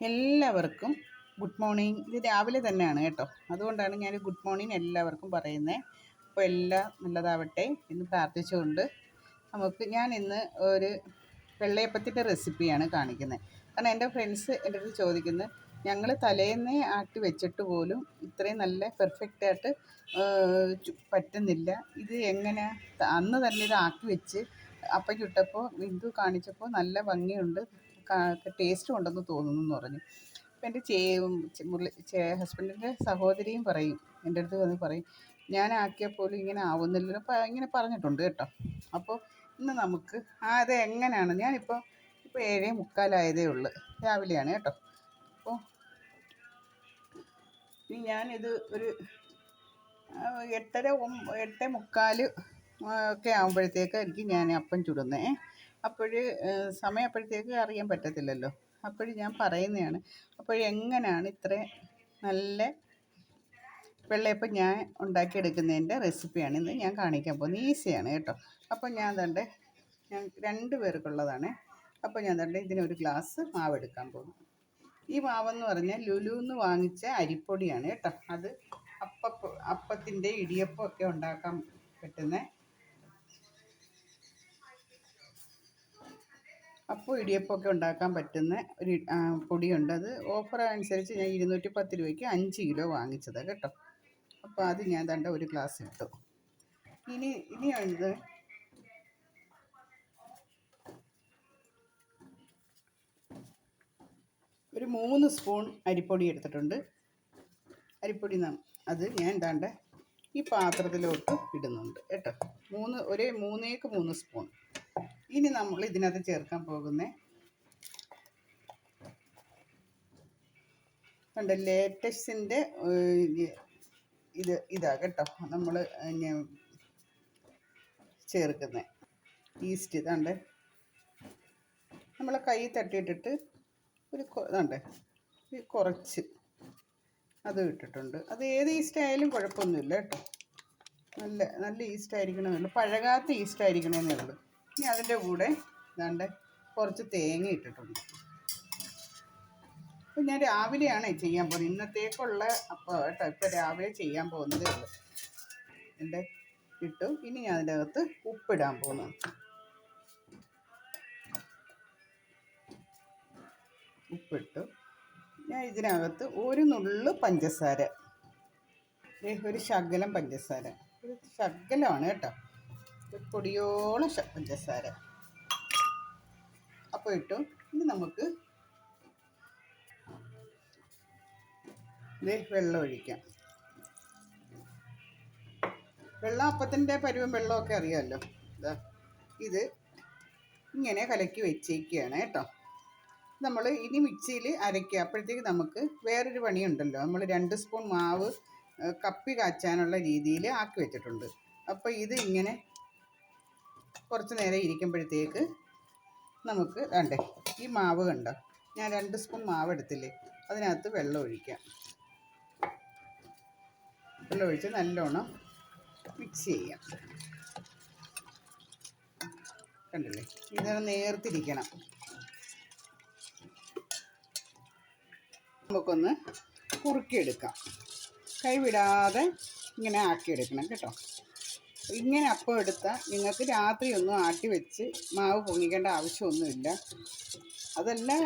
എല്ലാവർക്കും good morning. ഇത് രാവിലെ തന്നെയാണ് കേട്ടോ. അതുകൊണ്ടാണ് ഞാൻ ഗുഡ് മോർണിംഗ് എല്ലാവർക്കും പറയുന്നത് അപ്പോൾ എല്ലാം നല്ലതാവട്ടെ എന്ന് പ്രാർത്ഥിച്ചുകൊണ്ട് നമുക്ക് ഞാൻ ഇന്ന് ഒരു വെള്ളയപ്പത്തിന്റെ റെസിപ്പിയാണ് കാണിക്കുന്നത്. കാരണം എന്റെ ഫ്രണ്ട്സ് എന്റെ അടുത്ത് ചോദിക്കുന്നത് ഞങ്ങൾ തലേന്നേ ആട്ടി വെച്ചിട്ട് പോലും ഇത്രയും നല്ല പെർഫെക്റ്റ് ആയിട്ട് പറ്റുന്നില്ല. ഇത് എങ്ങനെ? അന്ന് തന്നെ ഇത് ആക്കി വെച്ച് അപ്പം ചുട്ടപ്പോൾ ബിന്ദു കാണിച്ചപ്പോൾ നല്ല ഭംഗിയുണ്ട്. ടേസ്റ്റും ഉണ്ടെന്ന് തോന്നുന്നു എന്ന് പറഞ്ഞു. അപ്പം എന്റെ ചേ മുള്ളി ഹസ്ബൻഡിന്റെ സഹോദരിയും പറയും എന്റെ അടുത്ത് വന്ന് പറയും ഞാൻ ആക്കിയാൽ പോലും ഇങ്ങനെ ആവുന്നില്ലല്ലോ. അപ്പം ഇങ്ങനെ പറഞ്ഞിട്ടുണ്ട് കേട്ടോ. അപ്പോൾ ഇന്ന് നമുക്ക് ആ അത് എങ്ങനെയാണ് ഞാനിപ്പോൾ ഇപ്പോൾ ഏഴേ മുക്കാലായതേ ഉള്ളൂ രാവിലെയാണ് കേട്ടോ. അപ്പോൾ ഇനി ഞാനിത് ഒരു എട്ടര എട്ടേ മുക്കാൽ ഒക്കെ ആകുമ്പോഴത്തേക്ക് എനിക്ക് ഞാൻ അപ്പം ചുടുന്നേ. അപ്പോൾ സമയം അപ്പോഴത്തേക്ക് അറിയാൻ പറ്റത്തില്ലല്ലോ. അപ്പോൾ ഞാൻ പറയുന്നതാണ്. അപ്പോൾ എങ്ങനെയാണ് ഇത്ര നല്ല വെള്ളയപ്പം ഞാൻ ഉണ്ടാക്കിയെടുക്കുന്നതിന്റെ റെസിപ്പിയാണ് ഇന്ന് ഞാൻ കാണിക്കാൻ പോകുന്നത്. ഈസിയാണ് കേട്ടോ. അപ്പോൾ ഞാൻ തണ്ട് ഞാൻ രണ്ട് പേർക്കുള്ളതാണ്. അപ്പോൾ ഞാൻ തണ്ട് ഇതിനൊരു ഗ്ലാസ് മാവ് എടുക്കാൻ പോകുന്നു. ഈ മാവെന്ന് പറഞ്ഞാൽ ലുലുന്ന് വാങ്ങിച്ച അരിപ്പൊടിയാണ് കേട്ടോ. അത് അപ്പ അപ്പത്തിന്റെ ഇടിയപ്പം ഒക്കെ ഉണ്ടാക്കാൻ പറ്റുന്ന അപ്പോൾ ഇടിയപ്പമൊക്കെ ഉണ്ടാക്കാൻ പറ്റുന്ന ഒരു പൊടിയുണ്ട്. അത് ഓഫർ അനുസരിച്ച് ഞാൻ ഇരുന്നൂറ്റി പത്ത് രൂപയ്ക്ക് അഞ്ച് കിലോ വാങ്ങിച്ചത് കേട്ടോ. അപ്പോൾ അത് ഞാൻ തണ്ട ഒരു ഗ്ലാസ് ഇട്ടു. ഇനി ഇനി ഇത് ഒരു മൂന്ന് സ്പൂൺ അരിപ്പൊടി എടുത്തിട്ടുണ്ട്. അരിപ്പൊടി അത് ഞാൻ എന്താണ്ട് ഈ പാത്രത്തിലോട്ട് ഇടുന്നുണ്ട് കേട്ടോ. മൂന്ന് ഒരേ മൂന്നേക്ക് മൂന്ന് സ്പൂൺ. ഇനി നമ്മൾ ഇതിനകത്ത് ചേർക്കാൻ പോകുന്ന കണ്ട ലേറ്റസ്റ്റിന്റെ ഇത് ഇതാ കേട്ടോ നമ്മൾ ചേർക്കുന്നത് ഈസ്റ്റ് ഇതാണ്ട്. നമ്മളെ കൈ തട്ടിയിട്ടിട്ട് ഒരു ഇതാണ്ട് കുറച്ച് അത് ഇട്ടിട്ടുണ്ട്. അത് ഏത് ഈസ്റ്റ് ആയാലും കുഴപ്പമൊന്നുമില്ല കേട്ടോ. നല്ല നല്ല ഈസ്റ്റ് ആയിരിക്കണമെന്നുള്ളൂ പഴകാത്ത ഈസ്റ്റ് ആയിരിക്കണമെന്നേ ഉള്ളൂ. ഇനി അതിന്റെ കൂടെ ഇതാണ്ട് കുറച്ച് തേങ്ങ ഇട്ടിട്ടുണ്ട്. അപ്പം ഞാൻ രാവിലെയാണ് ചെയ്യാൻ പോകുന്നത്. ഇന്നത്തേക്കുള്ള അപ്പോൾ കേട്ടോ ഇപ്പോൾ രാവിലെ ചെയ്യാൻ പോകുന്നതേ ഉള്ളൂ. എന്റെ ഇട്ടു. ഇനി ഞാൻ അതിന്റെ അകത്ത് ഉപ്പിടാൻ പോകുന്നു ഉപ്പിട്ടു. ഞാൻ ഇതിനകത്ത് ഒരു നുള്ളു പഞ്ചസാര. ഒരു ശകലം പഞ്ചസാര. ഒരു ശകലമാണ് കേട്ടോ. പൊടിയോളം പഞ്ചസാര. അപ്പോൾ ഇട്ടു. ഇനി നമുക്ക് വെള്ളം ഒഴിക്കാം. വെള്ളം അപ്പത്തിന്റെ പരുവം വെള്ളമൊക്കെ അറിയാമല്ലോ. ഇതാ ഇത് ഇങ്ങനെ കലക്കി വെച്ചേക്കുകയാണ് കേട്ടോ. നമ്മൾ ഇനി മിക്സിയിൽ അരയ്ക്കുക. അപ്പോഴത്തേക്ക് നമുക്ക് വേറൊരു പണിയുണ്ടല്ലോ. നമ്മൾ രണ്ട് സ്പൂൺ മാവ് കപ്പി കാച്ചാനുള്ള രീതിയിൽ ആക്കി വെച്ചിട്ടുണ്ട്. അപ്പോൾ ഇത് ഇങ്ങനെ കുറച്ച് നേരം ഇരിക്കുമ്പോഴത്തേക്ക് നമുക്ക് വേണ്ടേ ഈ മാവ് കണ്ടോ? ഞാൻ രണ്ട് സ്പൂൺ മാവ് എടുത്തില്ലേ അതിനകത്ത് വെള്ളം ഒഴിക്കാം. വെള്ളം ഒഴിച്ച് നല്ലോണം മിക്സ് ചെയ്യാം. കണ്ടില്ലേ? ഇതിനെ നേർത്തിരിക്കണം. നമുക്കൊന്ന് കുറുക്കിയെടുക്കാം. കൈവിടാതെ ഇങ്ങനെ ആക്കിയെടുക്കണം കേട്ടോ. ഇങ്ങനെ അപ്പം എടുത്താൽ നിങ്ങൾക്ക് രാത്രി ഒന്നും ആട്ടി വെച്ച് മാവ് പൊങ്ങിക്കേണ്ട ആവശ്യമൊന്നുമില്ല. അതെല്ലാം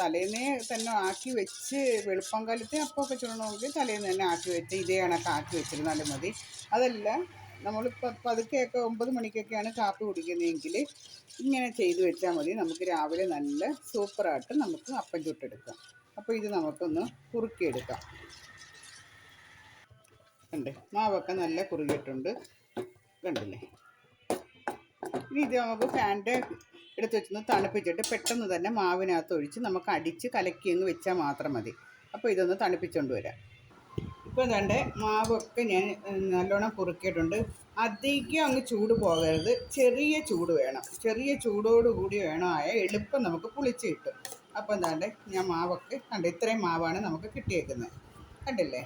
തലേന്നേ തന്നെ ആക്കി വെച്ച് വെളുപ്പം കാലത്തെ അപ്പമൊക്കെ ചുടണമെങ്കിൽ തലേന്ന് തന്നെ ആക്കി വെച്ച് ഇതേ കണക്ക് ആക്കി വെച്ചിരുന്നാലും മതി. അതല്ല നമ്മളിപ്പോൾ പതുക്കെയൊക്കെ ഒമ്പത് മണിക്കൊക്കെയാണ് കാപ്പി കുടിക്കുന്നതെങ്കിൽ ഇങ്ങനെ ചെയ്തു വെച്ചാൽ മതി. നമുക്ക് രാവിലെ നല്ല സൂപ്പറായിട്ട് നമുക്ക് അപ്പം ചുട്ടെടുക്കാം. അപ്പോൾ ഇത് നമുക്കൊന്ന് കുറുക്കിയെടുക്കാം. കണ്ടേ? മാവൊക്കെ നല്ല കുറുകിയിട്ടുണ്ട്. കണ്ടില്ലേ? ഇനി ഇത് നമുക്ക് ഫാന്റെ എടുത്ത് വെച്ചൊന്ന് തണുപ്പിച്ചിട്ട് പെട്ടെന്ന് തന്നെ മാവിനകത്ത് ഒഴിച്ച് നമുക്ക് അടിച്ച് കലക്കി അങ്ങ് വെച്ചാൽ മാത്രം മതി. അപ്പോൾ ഇതൊന്ന് തണുപ്പിച്ചുകൊണ്ട് വരാം. ഇപ്പോൾ എന്താണ്ട് മാവൊക്കെ ഞാൻ നല്ലോണം കുറുക്കിയിട്ടുണ്ട്. അധികം അങ്ങ് ചൂട് പോകരുത്. ചെറിയ ചൂട് വേണം. ചെറിയ ചൂടോട് കൂടി വേണം ആയ എളുപ്പം നമുക്ക് പുളിച്ച് കിട്ടും. അപ്പോൾ എന്താണ്ട് ഞാൻ മാവൊക്കെ കണ്ട് ഇത്രയും മാവാണ് നമുക്ക് കിട്ടിയേക്കുന്നത്. കണ്ടില്ലേ?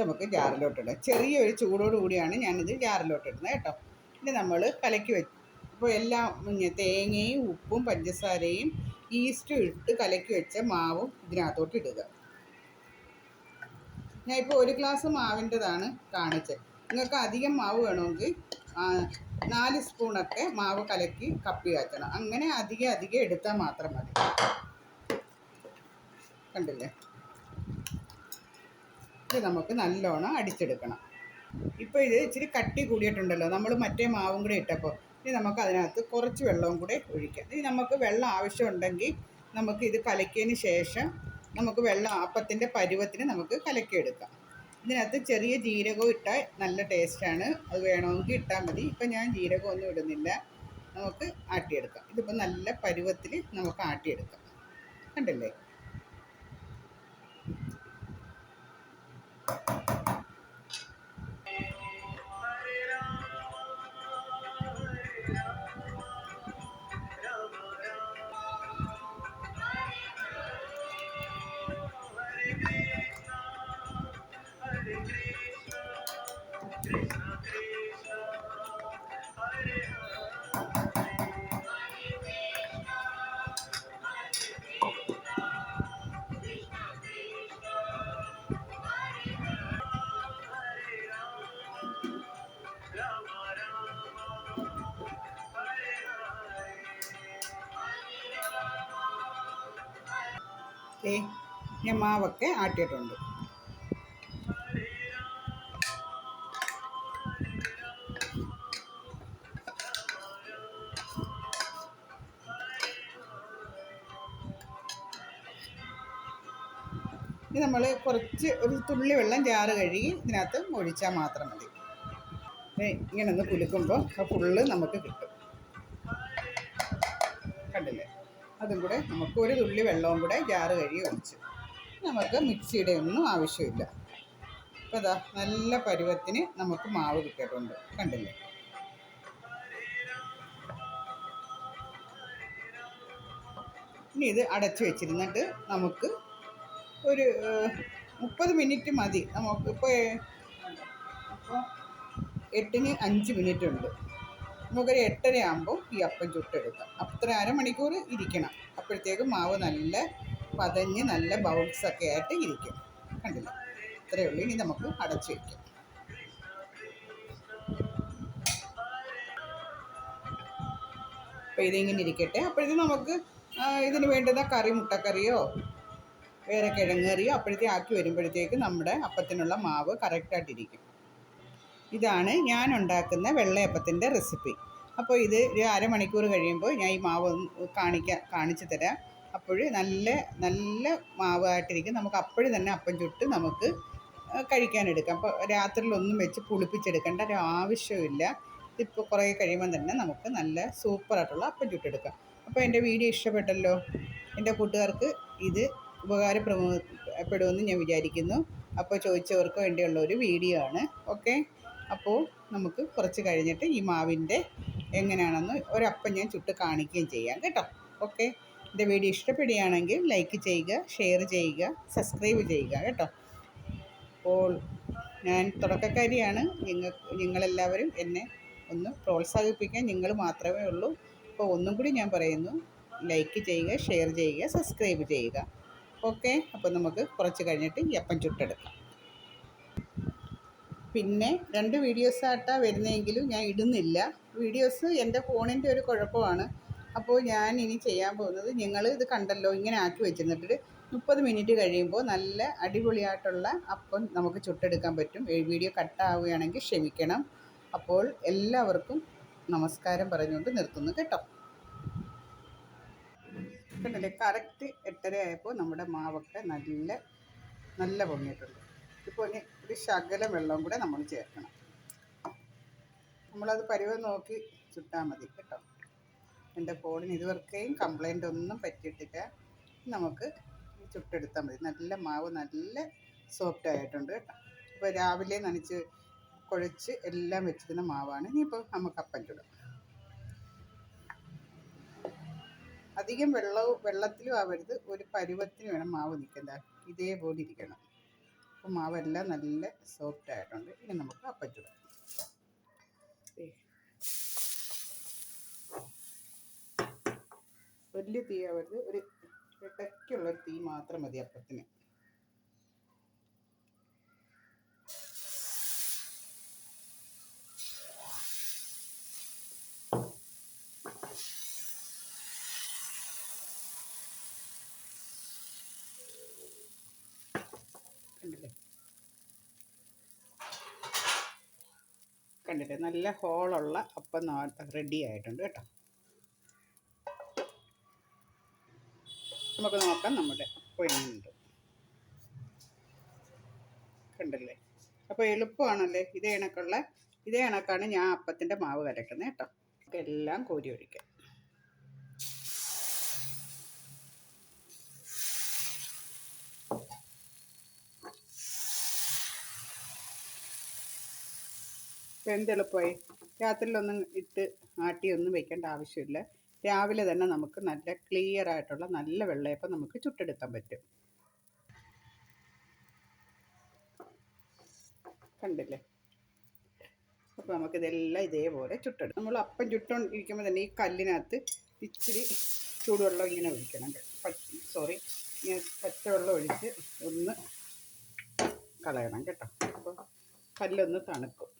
നമുക്ക് ജാറിലോട്ടിടാം. ചെറിയൊരു ചൂടോട് കൂടിയാണ് ഞാനിത് ജാറിലോട്ടിടുന്നത് കേട്ടോ. ഇനി നമ്മൾ കലക്കി വെച്ചു അപ്പോൾ എല്ലാം തേങ്ങയും ഉപ്പും പഞ്ചസാരയും ഈസ്റ്റും ഇട്ട് കലക്കി വെച്ച മാവും ഇതിനകത്തോട്ട് ഇടുക. ഞാൻ ഇപ്പോൾ ഒരു ഗ്ലാസ് മാവിന്റെതാണ് കാണിച്ചത്. നിങ്ങൾക്ക് അധികം മാവ് വേണമെങ്കിൽ നാല് സ്പൂണൊക്കെ മാവ് കലക്കി കപ്പി കാച്ചണം. അങ്ങനെ അധികം അധികം എടുത്താൽ മാത്രം മതി. കണ്ടില്ലേ? ഇത് നമുക്ക് നല്ലോണം അടിച്ചെടുക്കണം. ഇപ്പോൾ ഇത് ഇച്ചിരി കട്ടി കൂടിയിട്ടുണ്ടല്ലോ. നമ്മൾ മറ്റേ മാവും കൂടി ഇട്ടപ്പോൾ ഇനി നമുക്ക് അതിനകത്ത് കുറച്ച് വെള്ളവും കൂടെ ഒഴിക്കാം. ഇനി നമുക്ക് വെള്ളം ആവശ്യമുണ്ടെങ്കിൽ നമുക്ക് ഇത് കലക്കിയതിന് ശേഷം നമുക്ക് വെള്ളം അപ്പത്തിന്റെ പരുവത്തിന് നമുക്ക് കലക്കിയെടുക്കാം. ഇതിനകത്ത് ചെറിയ ജീരകവും ഇട്ടാൽ നല്ല ടേസ്റ്റാണ്. അത് വേണമെങ്കിൽ ഇട്ടാൽ മതി. ഇപ്പം ഞാൻ ജീരകം ഒന്നും ഇടുന്നില്ല. നമുക്ക് ആട്ടിയെടുക്കാം. ഇതിപ്പോൾ നല്ല പരുവത്തിൽ നമുക്ക് ആട്ടിയെടുക്കാം. കണ്ടില്ലേ? ഞാൻ മാവൊക്കെ ആട്ടിയിട്ടുണ്ട്. ഇനി നമ്മൾ കുറച്ച് ഒരു തുള്ളി വെള്ളം ജാറ് കഴുകി ഇതിനകത്ത് ഒഴിച്ചാൽ മാത്രം മതി. ഇങ്ങനെ ഒന്ന് കുലുക്കുമ്പോൾ ആ ഫുള്ള് നമുക്ക് കിട്ടും. കണ്ടില്ലേ? അതും കൂടെ നമുക്ക് ഒരു തുള്ളി വെള്ളവും കൂടെ ജാറ് കഴുകി ഒഴിച്ച് നമുക്ക് മിക്സിയുടെ ഒന്നും ആവശ്യമില്ല. അപ്പോൾ ഇതാ നല്ല പരുവത്തിന് നമുക്ക് മാവ് കിട്ടിയിട്ടുണ്ട്. കണ്ടില്ലേ? ഇനി ഇത് അടച്ചു വെച്ചിരുന്നിട്ട് നമുക്ക് ഒരു മുപ്പത് മിനിറ്റ് മതി. നമുക്ക് ഇപ്പോൾ അപ്പോൾ എട്ടിന് അഞ്ച് മിനിറ്റ് ഉണ്ട്. നമുക്കൊരു എട്ടരയാകുമ്പോൾ ഈ അപ്പം ചുട്ടെടുക്കാം. അത്ര അരമണിക്കൂർ ഇരിക്കണം. അപ്പോഴത്തേക്ക് മാവ് നല്ല പതഞ്ഞ് നല്ല ബൗൾസൊക്കെ ആയിട്ട് ഇരിക്കും. കണ്ടില്ല? ഇത്രയേ ഉള്ളൂ ഇനി നമുക്ക് അടച്ചു വയ്ക്കാം അപ്പോൾ ഇതിങ്ങനെ ഇരിക്കട്ടെ. അപ്പോഴത്തേക്കും നമുക്ക് ഇതിന് വേണ്ടുന്ന കറി മുട്ടക്കറിയോ വേറെ കിഴങ്ങ് കറിയോ അപ്പോഴത്തേക്കും ആക്കി വരുമ്പോഴത്തേക്ക് നമ്മുടെ അപ്പത്തിനുള്ള മാവ് കറക്റ്റായിട്ടിരിക്കും ഇതാണ് ഞാൻ ഉണ്ടാക്കുന്ന വെള്ളയപ്പത്തിന്റെ റെസിപ്പി. അപ്പോൾ ഇത് ഒരു അരമണിക്കൂർ കഴിയുമ്പോൾ ഞാൻ ഈ മാവ് കാണിക്കാൻ കാണിക്കാം കാണിച്ചു തരാം. അപ്പോൾ നല്ല നല്ല മാവായിട്ടിരിക്കും. നമുക്ക് അപ്പോഴും തന്നെ അപ്പം ചുട്ട് നമുക്ക് കഴിക്കാനെടുക്കാം. അപ്പോൾ രാത്രിയിലൊന്നും വെച്ച് പുളിപ്പിച്ചെടുക്കേണ്ട ഒരു ആവശ്യമില്ല ഇതിപ്പോൾ കുറേ കഴിയുമ്പം തന്നെ നമുക്ക് നല്ല സൂപ്പറായിട്ടുള്ള അപ്പം ചുട്ടെടുക്കാം. അപ്പോൾ എന്റെ വീഡിയോ ഇഷ്ടപ്പെട്ടല്ലോ? എന്റെ കൂട്ടുകാർക്ക് ഇത് ഉപകാരപ്പെടുമെന്ന് ഞാൻ വിചാരിക്കുന്നു. അപ്പോൾ ചോദിച്ചവർക്ക് വേണ്ടിയുള്ള ഒരു വീഡിയോ ആണ്. ഓക്കെ? അപ്പോൾ നമുക്ക് കുറച്ച് കഴിഞ്ഞിട്ട് ഈ മാവിന്റെ എങ്ങനെയാണെന്ന് ഒരപ്പം ഞാൻ ചുട്ട് കാണിക്കുകയും ചെയ്യാം കേട്ടോ. ഓക്കെ? എന്റെ വീഡിയോ ഇഷ്ടപ്പെടുകയാണെങ്കിൽ ലൈക്ക് ചെയ്യുക ഷെയർ ചെയ്യുക സബ്സ്ക്രൈബ് ചെയ്യുക കേട്ടോ. അപ്പോൾ ഞാൻ തുടക്കക്കാരിയാണ്. നിങ്ങൾ നിങ്ങളെല്ലാവരും എന്നെ ഒന്ന് പ്രോത്സാഹിപ്പിക്കാൻ നിങ്ങൾ മാത്രമേ ഉള്ളൂ. അപ്പോൾ ഒന്നും കൂടി ഞാൻ പറയുന്നു. ലൈക്ക് ചെയ്യുക ഷെയർ ചെയ്യുക സബ്സ്ക്രൈബ് ചെയ്യുക. ഓക്കെ? അപ്പോൾ നമുക്ക് കുറച്ച് കഴിഞ്ഞിട്ട് ഈ അപ്പം ചുട്ടെടുക്കാം. പിന്നെ രണ്ട് വീഡിയോസ് വീഡിയോസായിട്ടാണ് വരുന്നതെങ്കിലും ഞാൻ ഇടുന്നില്ല. വീഡിയോസ് എന്റെ ഫോണിന്റെ ഒരു കുഴപ്പമാണ്. അപ്പോൾ ഞാൻ ഇനി ചെയ്യാൻ പോകുന്നത് നിങ്ങൾ ഇത് കണ്ടല്ലോ ഇങ്ങനെ ആക്കി വെച്ചിരുന്നിട്ട് മുപ്പത് മിനിറ്റ് കഴിയുമ്പോൾ നല്ല അടിപൊളിയായിട്ടുള്ള അപ്പം നമുക്ക് ചുട്ടെടുക്കാൻ പറ്റും. വീഡിയോ കട്ടാവുകയാണെങ്കിൽ ക്ഷമിക്കണം. അപ്പോൾ എല്ലാവർക്കും നമസ്കാരം പറഞ്ഞുകൊണ്ട് നിർത്തുന്നു കേട്ടോ. കണ്ടില്ലേ? കറക്റ്റ് എട്ടര ആയപ്പോൾ നമ്മുടെ മാവൊക്കെ നല്ല നല്ല പൊങ്ങിയിട്ടുണ്ട്. ഇപ്പോൾ ഇനി ഒരു ശകലം വെള്ളവും കൂടെ നമ്മൾ ചേർക്കണം. നമ്മളത് പരുവം നോക്കി ചുട്ടാൽ മതി കേട്ടോ. എന്റെ ഫോണിന് ഇതുവരെയും കംപ്ലൈന്റ് ഒന്നും പറ്റിയിട്ടില്ല. നമുക്ക് ചുട്ടെടുത്താൽ മതി. നല്ല മാവ് നല്ല സോഫ്റ്റ് ആയിട്ടുണ്ട് കേട്ടോ. ഇപ്പോൾ രാവിലെ നനച്ച് കുഴച്ച് എല്ലാം വെച്ചിരുന്ന മാവാണ്. ഇനിയിപ്പോൾ നമുക്ക് അപ്പം ചുടാം. അധികം വെള്ളവും വെള്ളത്തിലും ആവരുത്. ഒരു പരുവത്തിന് വേണം മാവ് നിൽക്കുന്നത് ഇതേപോലെ ഇരിക്കണം. അപ്പം മാവെല്ലാം നല്ല സോഫ്റ്റ് ആയിട്ടുണ്ട്. ഇനി നമുക്ക് അപ്പച്ചുട വലിയ തീയാവരുത് ഒരു ഇടയ്ക്കുള്ള തീ മാത്രം മതി അപ്പത്തിന്. കണ്ടില്ലേ നല്ല ഹോളുള്ള അപ്പം റെഡി ആയിട്ടുണ്ട് കേട്ടോ. നമുക്ക് നോക്കാം നമ്മുടെ പൊരിഞ്ഞുണ്ട് കണ്ടല്ലേ? അപ്പോൾ എളുപ്പമാണല്ലേ? ഇതേ കണക്കുള്ള ഇതേ കണക്കാണ് ഞാൻ അപ്പത്തിന്റെ മാവ് കലക്കുന്നത് കേട്ടോ. എല്ലാം കോരി ഒഴിക്കാം. ഇപ്പം എന്തെളുപ്പമായി രാത്രിയിലൊന്നും ഇട്ട് ആട്ടിയൊന്നും വെക്കേണ്ട ആവശ്യമില്ല. രാവിലെ തന്നെ നമുക്ക് നല്ല ക്ലിയർ ആയിട്ടുള്ള നല്ല വെള്ളയപ്പം നമുക്ക് ചുട്ടെടുക്കാൻ പറ്റും. കണ്ടില്ലേ? അപ്പോൾ നമുക്കിതെല്ലാം ഇതേപോലെ ചുട്ടെടുക്കും. നമ്മൾ അപ്പം ചുട്ടോണ്ടിരിക്കുമ്പോൾ തന്നെ ഈ കല്ലിനകത്ത് ഇച്ചിരി ചൂടുവെള്ളം ഇങ്ങനെ ഒഴിക്കണം. സോറി ഇങ്ങനെ പച്ചവെള്ളം ഒഴിച്ച് ഒന്ന് കളയണം കേട്ടോ. അപ്പോൾ കല്ലൊന്ന് തണുക്കും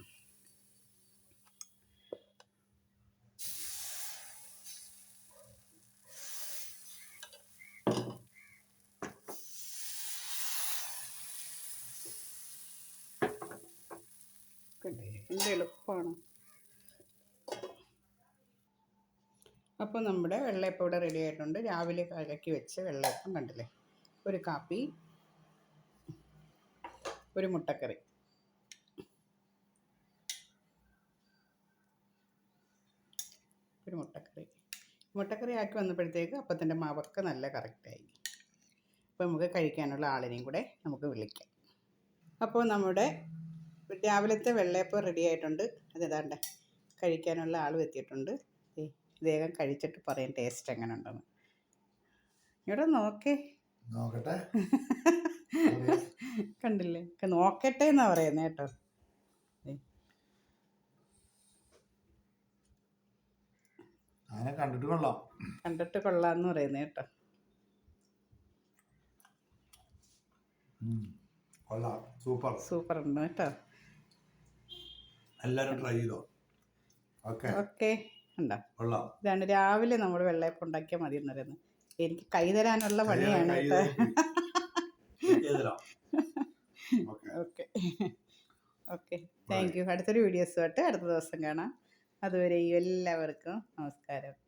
കണ്ടേ എന്ത് എളുപ്പമാണ് അപ്പോൾ നമ്മുടെ വെള്ളയപ്പം ഇവിടെ റെഡി ആയിട്ടുണ്ട്. രാവിലെ കലക്കി വെച്ച് വെള്ളയപ്പം കണ്ടില്ലേ? ഒരു കാപ്പി ഒരു മുട്ടക്കറി. ഒരു മുട്ടക്കറി. മുട്ടക്കറി ആക്കി വന്നപ്പോഴത്തേക്ക് അപ്പത്തിന്റെ മാവൊക്കെ നല്ല കറക്റ്റായി അപ്പോൾ നമുക്ക് കഴിക്കാനുള്ള ആളിനെയും കൂടെ നമുക്ക് വിളിക്കാം. അപ്പോൾ നമ്മുടെ രാവിലത്തെ വെള്ളയപ്പം റെഡി ആയിട്ടുണ്ട്. അത് ഏതാണ്ട് കഴിക്കാനുള്ള ആളും എത്തിയിട്ടുണ്ട്. വേഗം കഴിച്ചിട്ട് പറയാം ടേസ്റ്റ് എങ്ങനെ ഉണ്ടെന്ന് ഇവിടെ നോക്കേ. നോക്കട്ടെ. കണ്ടില്ലേ? നോക്കട്ടെ എന്നാ പറയുന്നത് കേട്ടോ. അങ്ങനെ കണ്ടിട്ട് കൊള്ളാം. കണ്ടിട്ട് കൊള്ളാന്ന് പറയുന്നത് കേട്ടോ. കൊള്ളാം. സൂപ്പർ. സൂപ്പർ ഉണ്ട് കേട്ടോ. എല്ലാവരും ട്രൈ ചെയ്തോ? ഓക്കെ. ഓക്കെ. ഉണ്ടോ? ഇതാണ് രാവിലെ നമ്മൾ വെള്ളയപ്പം ഉണ്ടാക്കിയാൽ മതി എന്ന് പറയുന്നത്. എനിക്ക് കൈ തരാനുള്ള പണിയാണ്. Okay. Okay. Okay. Thank you. അടുത്തൊരു വീഡിയോസുമായിട്ട് അടുത്ത ദിവസം കാണാം. അതുവരെ എല്ലാവർക്കും നമസ്കാരം.